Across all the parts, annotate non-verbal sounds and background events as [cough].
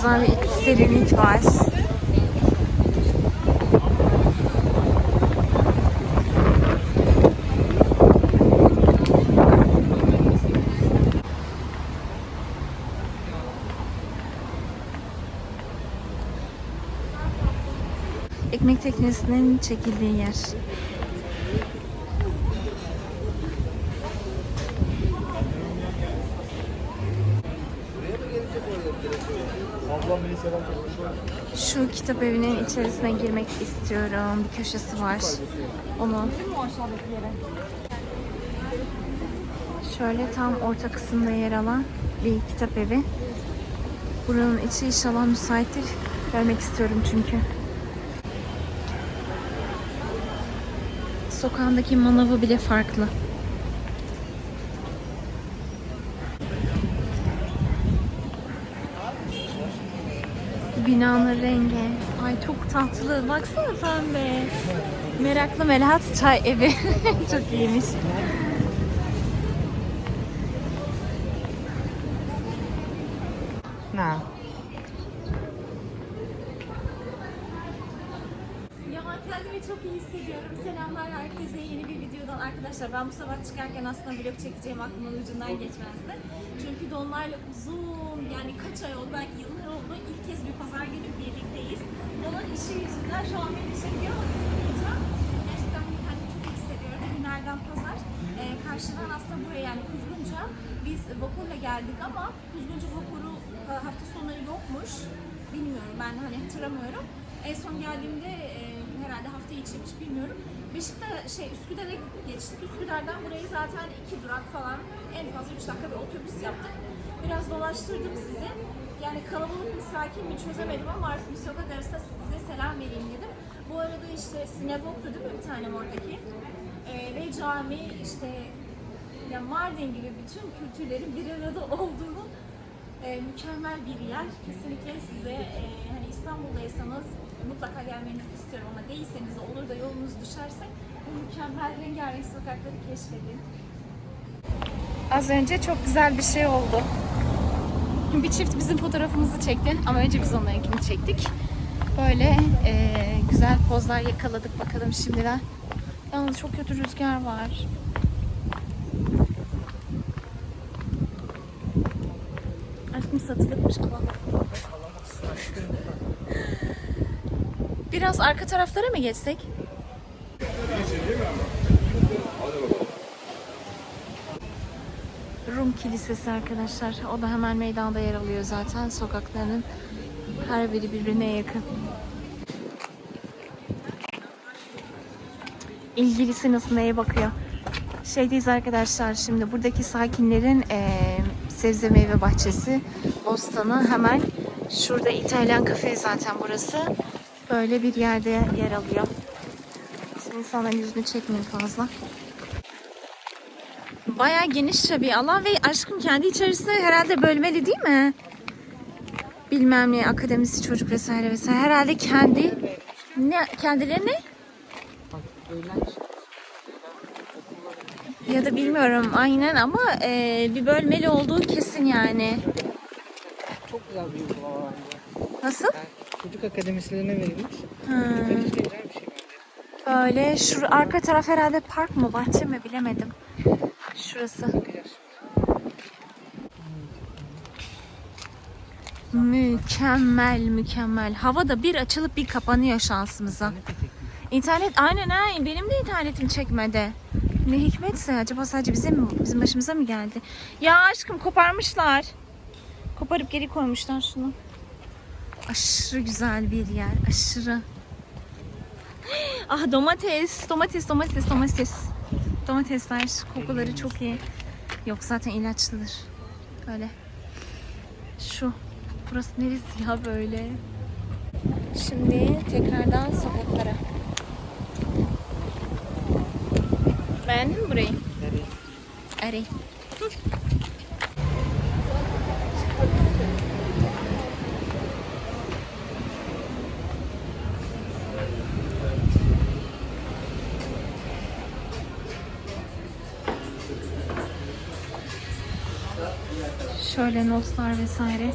Serinlik var. Ekmek teknesinin çekildiği yer. Beni selam Şu kitap evinin içerisine girmek istiyorum. Bir köşesi var. Onu şöyle tam orta kısımda yer alan bir kitap evi. Buranın içi inşallah müsaittir. Görmek istiyorum çünkü. Sokağındaki manavı bile farklı. Binanın rengi. Ay çok tatlı. Baksana pembe. Meraklı Melahat Çay Evi. [laughs] çok iyiymiş. Ne? Ya kendimi çok iyi hissediyorum. Selamlar herkese yeni bir videodan. Arkadaşlar ben bu sabah çıkarken aslında vlog çekeceğim aklımın ucundan geçmezdi. Çünkü Donlarla uzun yani kaç ay oldu belki yıllar oldu. İlk kez bir pazar günü birlikteyiz. Onun işi yüzünden şu an beni çekiyor ama kısmayacağım. Gerçekten kendimi çok hissediyorum. Günlerden pazar. Ee, karşıdan aslında buraya yani Kuzgunca biz vapurla geldik ama Kuzgunca vapuru e, hafta sonları yokmuş. Bilmiyorum ben hani hatırlamıyorum. En son geldiğimde e, herhalde hafta içiymiş bilmiyorum. Beşiktaş şey Üsküdar'a geçtik. Üsküdar'dan burayı zaten iki durak falan en fazla üç dakika bir otobüs yaptık. Biraz dolaştırdım sizi. Yani kalabalık mı sakin mi çözemedim ama artık bir sokak arasında size selam vereyim dedim. Bu arada işte sinagogtu değil mi bir tane oradaki? E, ve cami işte ya Mardin gibi bütün kültürlerin bir arada olduğunu e, mükemmel bir yer. Kesinlikle size e, hani İstanbul'daysanız mutlaka gelmenizi istiyorum ama değilseniz de olur da yolunuz düşerse bu mükemmel rengarenk sokakları keşfedin. Az önce çok güzel bir şey oldu. Bir çift bizim fotoğrafımızı çekti ama önce biz onlarınkini çektik. Böyle e, güzel pozlar yakaladık bakalım şimdiden. Yalnız çok kötü rüzgar var. Aşkım satılıkmış alalım. Biraz arka taraflara mı geçsek? Rum Kilisesi arkadaşlar. O da hemen meydanda yer alıyor zaten. Sokaklarının her biri birbirine yakın. İlgilisi nasıl neye bakıyor? Şeydeyiz arkadaşlar şimdi buradaki sakinlerin eee, sebze meyve bahçesi, bostanı hemen şurada İtalyan kafe zaten burası. Böyle bir yerde yer alıyor. Şimdi insanların yüzünü çekmeyin fazla. Bayağı genişçe bir alan ve aşkım kendi içerisinde herhalde bölmeli değil mi? Bilmem ne akademisi çocuk vesaire vesaire herhalde kendi ne kendileri ne? Ya da bilmiyorum aynen ama e, bir bölmeli olduğu kesin yani. Çok güzel bir uygulama bence. Nasıl? Yani çocuk akademislerine verilmiş. Ha, Tabii güzel bir şey bence. Böyle şu arka taraf herhalde park mı bahçe mi bilemedim. Şurası. Mükemmel mükemmel. Hava da bir açılıp bir kapanıyor şansımıza. İnternet aynen ha benim de internetim çekmedi. Ne hikmetse acaba sadece bize mi bizim başımıza mı geldi? Ya aşkım koparmışlar. Koparıp geri koymuşlar şunu. Aşırı güzel bir yer. Aşırı. Ah domates, domates, domates, domates. Domatesler kokuları çok iyi. Yok zaten ilaçlıdır. Böyle. Şu. Burası neresi ya böyle? Şimdi tekrardan sokaklara. Beğendin mi burayı? Nereye? Arey. böyle notlar vesaire.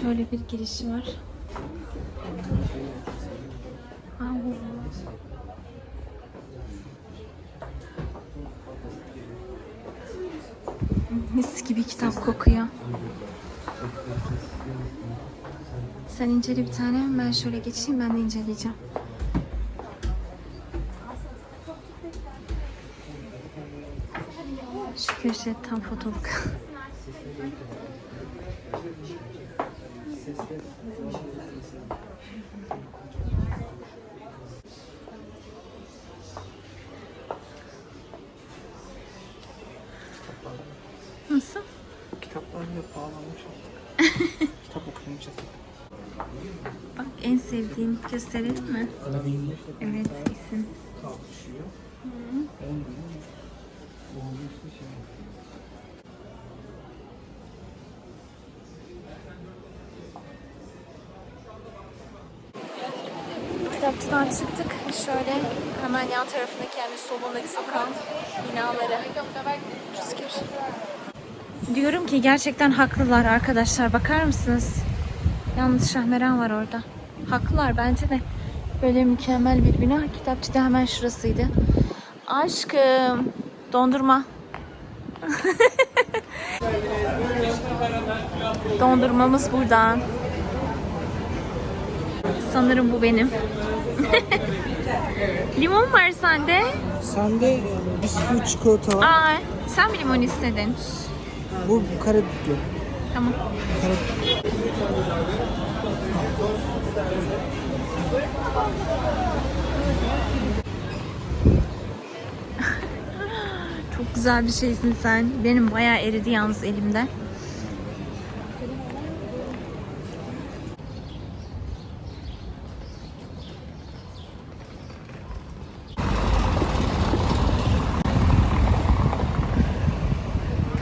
Şöyle bir girişi var. Mis gibi kitap kokuyor. Sen incele bir tane, ben şöyle geçeyim, ben de inceleyeceğim. Tam fotoğraf. Nasıl? Kitaplar bile pahalanmış artık. [laughs] Kitap okumayacağız. Bak en sevdiğim gösterelim mi? Evet, isim. Kalkışıyor. 10 Kitapçıdan çıktık. Şöyle hemen yan tarafındaki yani solundaki sokağın binaları. Şükür. Diyorum ki gerçekten haklılar arkadaşlar. Bakar mısınız? Yalnız Şahmeran var orada. Haklılar bence de. Böyle mükemmel bir bina. Kitapçı da hemen şurasıydı. Aşkım. Dondurma. [laughs] Dondurmamız buradan. Sanırım bu benim. [laughs] Limon var sende. Sende e, bisküvi çikolata var. Aa, sen mi limon istedin? Bu karadutlu. Tamam. Karadut. [laughs] Çok güzel bir şeysin sen. Benim bayağı eridi yalnız elimde.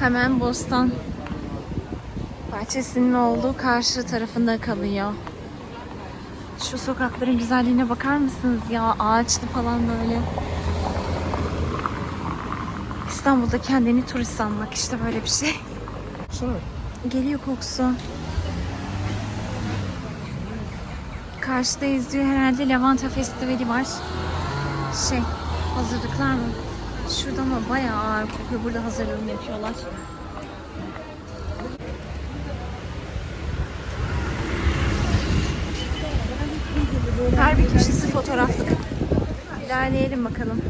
Hemen Bostan bahçesinin olduğu karşı tarafında kalıyor. Şu sokakların güzelliğine bakar mısınız ya? Ağaçlı falan böyle. İstanbul'da kendini turist sanmak işte böyle bir şey. Sana Geliyor kokusu. Karşıda izliyor herhalde Lavanta Festivali var. Şey, hazırlıklar mı? Şurada ama bayağı ağır kokuyor. Burada hazırlığını yapıyorlar. Her bir köşesi fotoğraflık. İlerleyelim bakalım.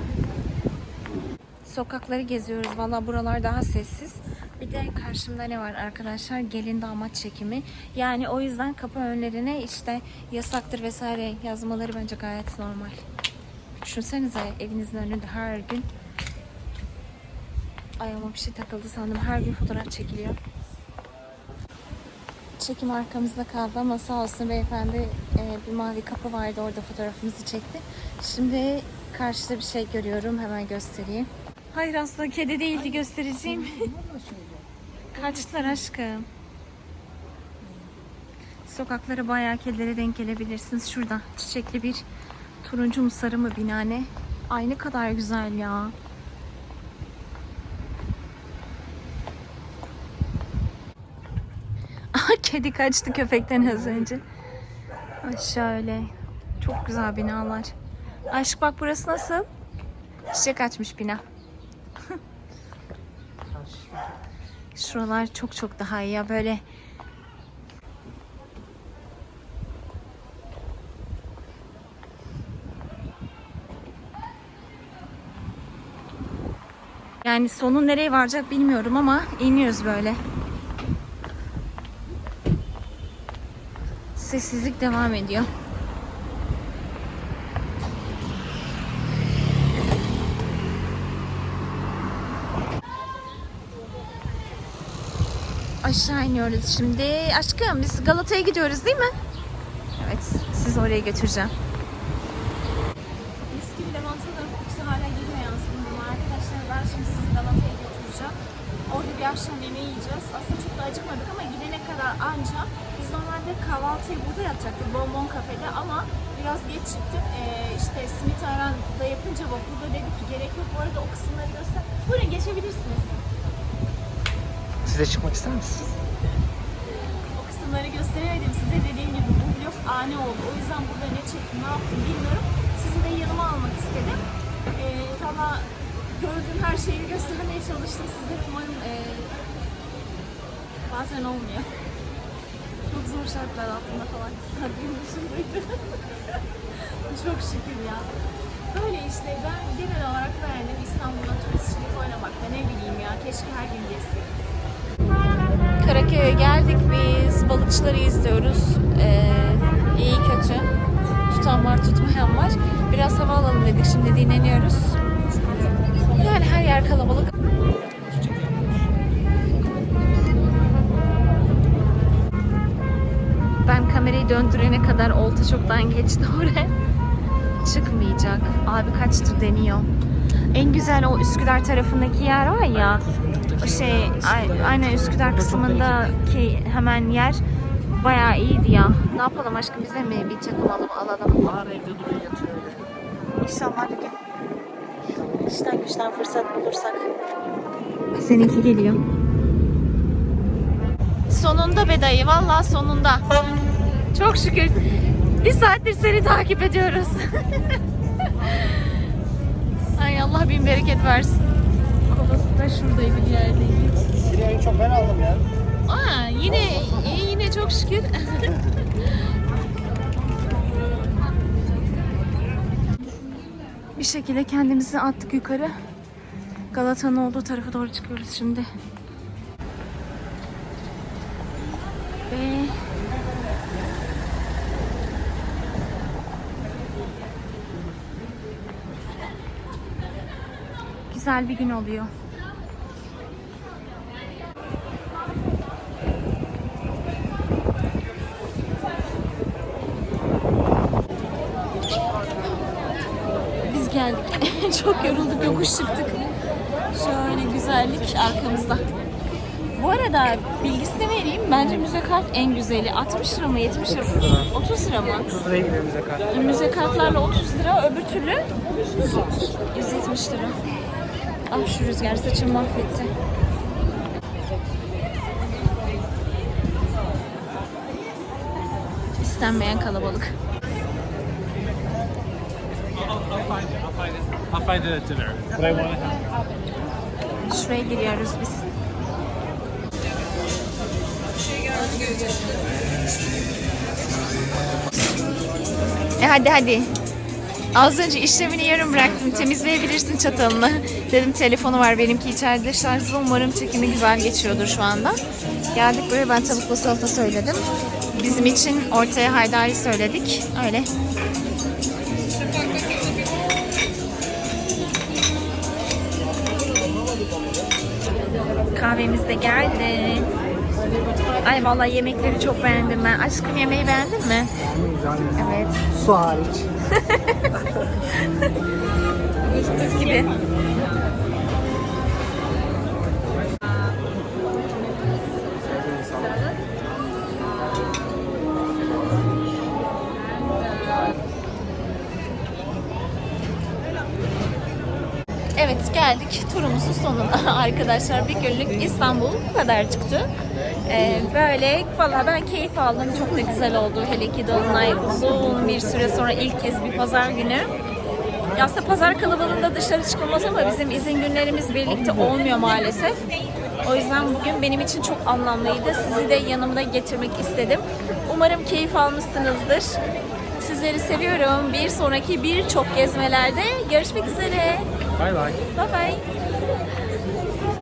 Sokakları geziyoruz. Valla buralar daha sessiz. Bir de karşımda ne var arkadaşlar? Gelin damat çekimi. Yani o yüzden kapı önlerine işte yasaktır vesaire yazmaları bence gayet normal. Düşünsenize evinizin önünde her gün ayağıma bir şey takıldı sandım. Her gün fotoğraf çekiliyor. Çekim arkamızda kaldı ama sağ olsun beyefendi e, bir mavi kapı vardı orada fotoğrafımızı çekti. Şimdi karşıda bir şey görüyorum hemen göstereyim. Hayır aslında kedi değildi göstereceğim. [laughs] Kaçtılar aşkım. Sokaklara bayağı kedilere denk gelebilirsiniz. Şurada çiçekli bir turuncu mu sarı mı binane. Ay ne kadar güzel ya. [laughs] Kedi kaçtı köpekten az önce. Şöyle. Çok güzel binalar. Aşk bak burası nasıl? Çiçek açmış bina. [laughs] Şuralar çok çok daha iyi ya böyle. Yani sonu nereye varacak bilmiyorum ama iniyoruz böyle. Sessizlik devam ediyor. Aşağı iniyoruz şimdi. Aşkım biz Galata'ya gidiyoruz değil mi? Evet, sizi oraya götüreceğim. Mis gibi lavantaların kokusu hala burnuma. Arkadaşlar ben şimdi sizi Galata'ya götüreceğim. Orada bir akşam yemeği yiyeceğiz. Aslında çok da acıkmadık ama gidene kadar anca. Biz normalde kahvaltıyı burada yapacaktık Bonbon kafede ama biraz geç çıktık. Ee, işte simit ayran da yapınca vapurda dedi ki gerek yok. Bu arada o kısımları göster. Buyurun geçebilirsiniz. Size çıkmak ister misiniz? O kısımları gösteremedim size. Dediğim gibi bu vlog ani oldu. O yüzden burada ne çektim, ne yaptım bilmiyorum. Sizi de yanıma almak istedim. Ee, Valla gördüğüm her şeyi göstermeye çalıştım size. Umarım ee, bazen olmuyor. Çok zor şartlar altında falan istediğim dışındaydı. Çok şükür ya. Böyle işte ben genel olarak beğendim İstanbul'da turistçilik oynamakta ne bileyim ya keşke her gün gezsek. Karaköy'e geldik biz balıkçıları izliyoruz. Ee, iyi kötü. Tutan var tutmayan var. Biraz hava alalım dedik şimdi dinleniyoruz. Yani her yer kalabalık. Ben kamerayı döndürene kadar olta çoktan geçti [laughs] oraya. Çıkmayacak. Abi kaçtır deniyor. En güzel o Üsküdar tarafındaki yer var ya. O şey ay- aynen Üsküdar kısmındaki hemen yer bayağı iyiydi ya. Ne yapalım aşkım bize mi bir takım alalım alalım. Bahar evde duruyor yatıyor. İnşallah bir gün işten güçten fırsat bulursak. Seninki geliyor. Sonunda be dayı valla sonunda. Çok şükür. Bir saattir seni takip ediyoruz. [laughs] Ay Allah bin bereket versin. Kolası da şuradaydı bir yerdeydi. Bir en çok ben aldım ya. Aa yine yine çok şükür. [laughs] Bir şekilde kendimizi attık yukarı. Galata'nın olduğu tarafa doğru çıkıyoruz şimdi. Ve güzel bir gün oluyor. Biz geldik. [laughs] Çok yorulduk, yokuş çıktık. Şöyle güzellik arkamızda. Bu arada bilgisini vereyim. Bence müze kart en güzeli. 60 lira mı 70 lira mı? 30 lira mı? 30 liraya gidiyor bize kart. Müze kartlarla 30 lira, öbür türlü 170 lira. Ah şu rüzgar saçımı mahvetti. İstenmeyen kalabalık. I'll find it. I'll find it. Dinner. But I want to have. Şuraya giriyoruz biz. E hadi hadi. Az önce işlemini yarım bıraktım. Temizleyebilirsin çatalını. Dedim telefonu var benimki içeride şarjlı. Umarım çekimi güzel geçiyordur şu anda. Geldik buraya ben tavuklu salata söyledim. Bizim için ortaya haydari söyledik. Öyle. Kahvemiz de geldi. Ay vallahi yemekleri çok beğendim ben. Aşkım yemeği beğendin mi? Güzel. Evet. Su hariç. [laughs] gibi. Turumuzun sonuna [laughs] arkadaşlar. Bir günlük İstanbul bu kadar çıktı. Ee, böyle valla ben keyif aldım. Çok da güzel oldu. Hele ki Dolunay uzun bir süre sonra ilk kez bir pazar günü. Ya aslında pazar kalabalığında dışarı çıkılmaz ama bizim izin günlerimiz birlikte olmuyor maalesef. O yüzden bugün benim için çok anlamlıydı. Sizi de yanımda getirmek istedim. Umarım keyif almışsınızdır. Sizleri seviyorum. Bir sonraki birçok gezmelerde görüşmek üzere. Bay bay. Bye bye.